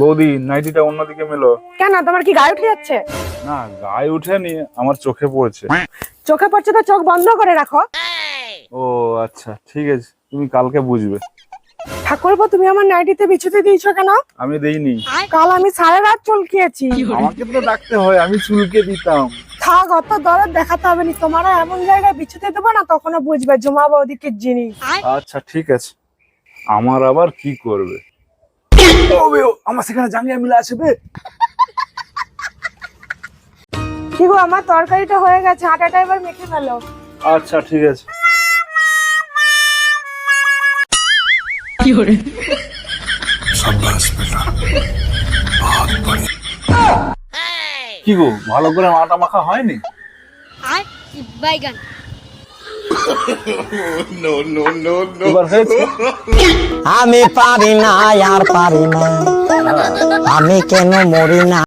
বৌদি নাইটিটা অন্যদিকে মেলো। কেন? তোমার কি গায়ে উঠে যাচ্ছে? না গায়ে উঠেনি আমার চোখে পড়ছে। চোখে পড়ছে তো চোখ বন্ধ করে রাখো। ও আচ্ছা ঠিক আছে তুমি কালকে বুঝবে। ঠাকুরপো তুমি আমার নাইটিতে বিছুতে দিয়েছ কেন? আমি দেইনি। কাল আমি সারা রাত চুলকিয়েছি। আমাকে তো ডাকতে হয় আমি চুলকে দিতাম। থাক অত দরদ দেখাতে হবে না। তোমারা এমন জায়গায় বিছুতে দেবো না তখনও বুঝবে জমা বৌদিকে জিনিস। আচ্ছা ঠিক আছে। আমার আবার কি করবে? আমার সেখানে জাঙ্গিয়া মিলে আসবে? কি গো আমার তরকারিটা হয়ে গেছে আটাটা এবার মেখে ফেলো। আচ্ছা ঠিক আছে। কি গো ভালো করে মাটা মাখা হয়নি? আর বাইগান। এবার হয়েছে আমি পারি না আর পারি না আমি কেন মরি না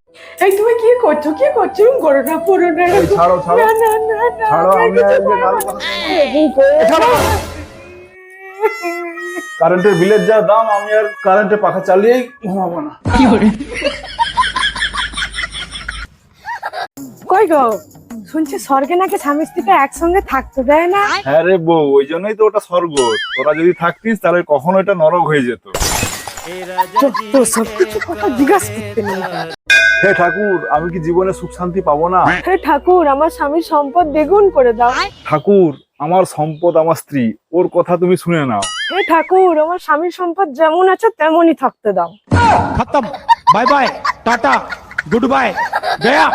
এই তুমি কি করছ কি করছ করো না পুরো না ছাড়ো ছাড়ো না না না ছাড়ো আমি কারেন্টের বিলের যা দাম আমি আর কারেন্টের পাখা চালিয়েই ঘুমাবো না। কই গো? শুনছি স্বর্গে নাকি স্বামী স্ত্রীকে একসঙ্গে থাকতে দেয় না? হ্যাঁ রে বউ ওই জন্যই তো ওটা স্বর্গ। তোরা যদি থাকতিস তাহলে কখনো এটা নরক হয়ে যেত। তো সবকিছু হে ঠাকুর আমি কি জীবনে সুখ শান্তি পাবো না? হে ঠাকুর আমার স্বামীর সম্পদ দ্বিগুণ করে দাও। ঠাকুর আমার সম্পদ আমার স্ত্রী ওর কথা তুমি শুনে নাও। হে ঠাকুর আমার স্বামীর সম্পদ যেমন আছে তেমনই থাকতে দাও। খতম bye bye tata good bye Gaya